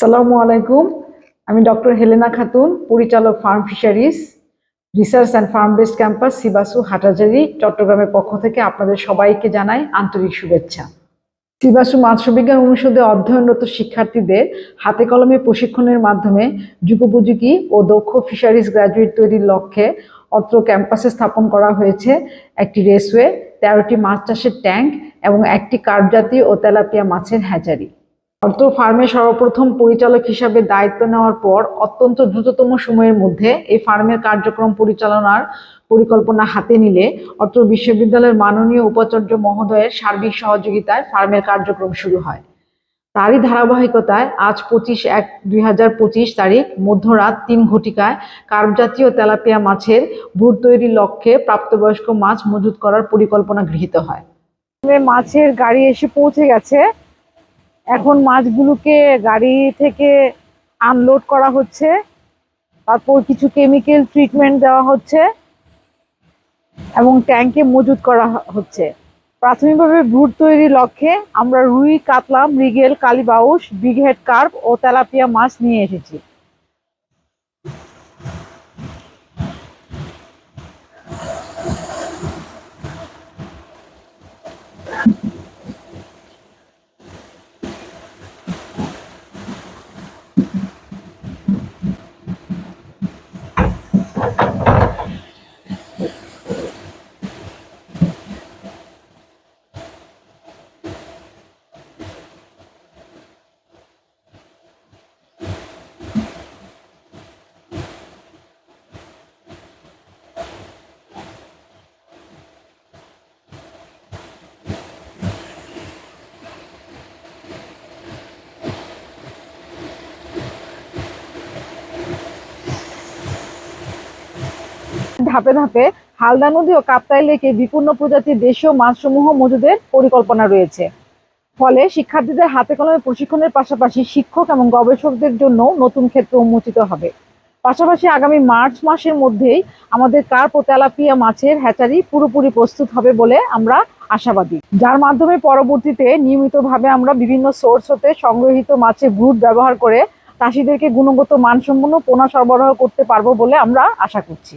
সালামু আলাইকুম। আমি ডক্টর হেলেনা খাতুন, পরিচালক farm fisheries, research and farm based campus, সিবাসু, Hathazari, চট্টগ্রামের পক্ষ থেকে আপনাদের সবাইকে জানাই আন্তরিক শুভেচ্ছা। সিবাসু মৎস্য বিজ্ঞান অনুষদে অধ্যয়নরত শিক্ষার্থীদের হাতে কলমে প্রশিক্ষণের মাধ্যমে যুগোপযোগী ও দক্ষ ফিশারিজ গ্র্যাজুয়েট তৈরির লক্ষ্যে অত্র ক্যাম্পাসে স্থাপন করা হয়েছে একটি রেসওয়ে, তেরোটি মাছ চাষের ট্যাঙ্ক এবং একটি কার্প জাতীয় ও তেলাপিয়া মাছের হ্যাচারি। অর্থ ফার্মের সর্বপ্রথম পরিচালক হিসাবে দায়িত্ব নেওয়ার পর অত্যন্ত দ্রুততম সময়ের মধ্যে এই ফার্মের কার্যক্রম পরিচালনার পরিকল্পনা হাতে নিলে অর্থ বিশ্ববিদ্যালয়ের মাননীয় উপাচার্য মহোদয়ের সার্বিক সহযোগিতায় ফার্মের কার্যক্রম শুরু হয়। তারই ধারাবাহিকতায় আজ পঁচিশ এক দুই তারিখ মধ্যরাত তিন ঘটিকায় কার্প জাতীয় তেলাপিয়া মাছের ব্রুড তৈরির লক্ষ্যে প্রাপ্তবয়স্ক মাছ মজুত করার পরিকল্পনা গৃহীত হয়। মাছের গাড়ি এসে পৌঁছে গেছে। এখন মাছগুলোকে গাড়ি থেকে আনলোড করা হচ্ছে। তারপর কিছু কেমিক্যাল ট্রিটমেন্ট দেওয়া হচ্ছে এবং ট্যাঙ্কে মজুত করা হচ্ছে। প্রাথমিকভাবে ভ্রুট তৈরির লক্ষ্যে আমরা রুই কাতলা মৃগেল কালিবাউস বিগ হেড কার্প ও তেলাপিয়া মাছ নিয়ে এসেছি। ধাপে ধাপে হালদা নদী ও কাপ্তাই লেকে বিপন্ন প্রজাতির দেশীয় মাছসমূহ মজুদের পরিকল্পনা রয়েছে। ফলে শিক্ষার্থীদের হাতে কলমে প্রশিক্ষণের পাশাপাশি শিক্ষক এবং গবেষকদের জন্য নতুন ক্ষেত্র উন্মোচিত হবে। পাশাপাশি আগামী মার্চ মাসের মধ্যেই আমাদের কার্প ও তেলাপিয়া মাছের হ্যাচারি পুরোপুরি প্রস্তুত হবে বলে আমরা আশাবাদী। যার মাধ্যমে পরবর্তীতে নিয়মিতভাবে আমরা বিভিন্ন সোর্স হতে সংগ্রহিত মাছের ব্রুড ব্যবহার করে চাষিদেরকে গুণগত মানসম্পন্ন পোনা সরবরাহ করতে পারব বলে আমরা আশা করছি।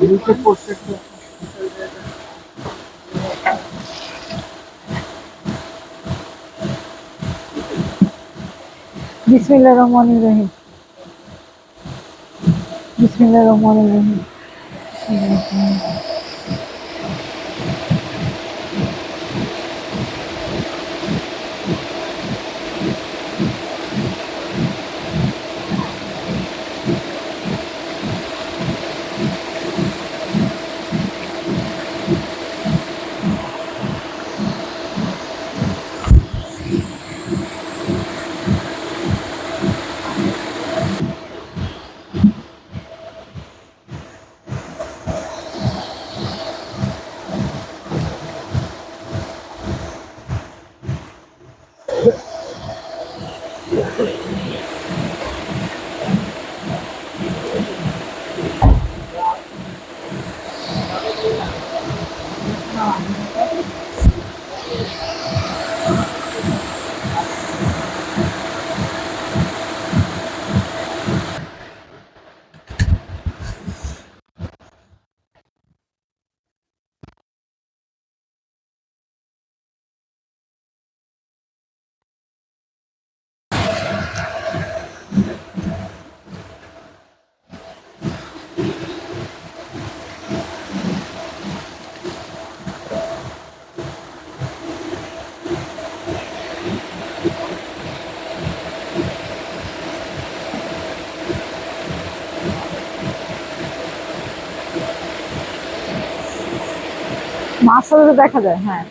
नीचे पोस्टेड बिस्मिल्लाहिर्रहमानिर्रहीम। बिस्मिल्लाहिर्रहमानिर्रहीम। মাছ দেখা যায় হ্যাঁ।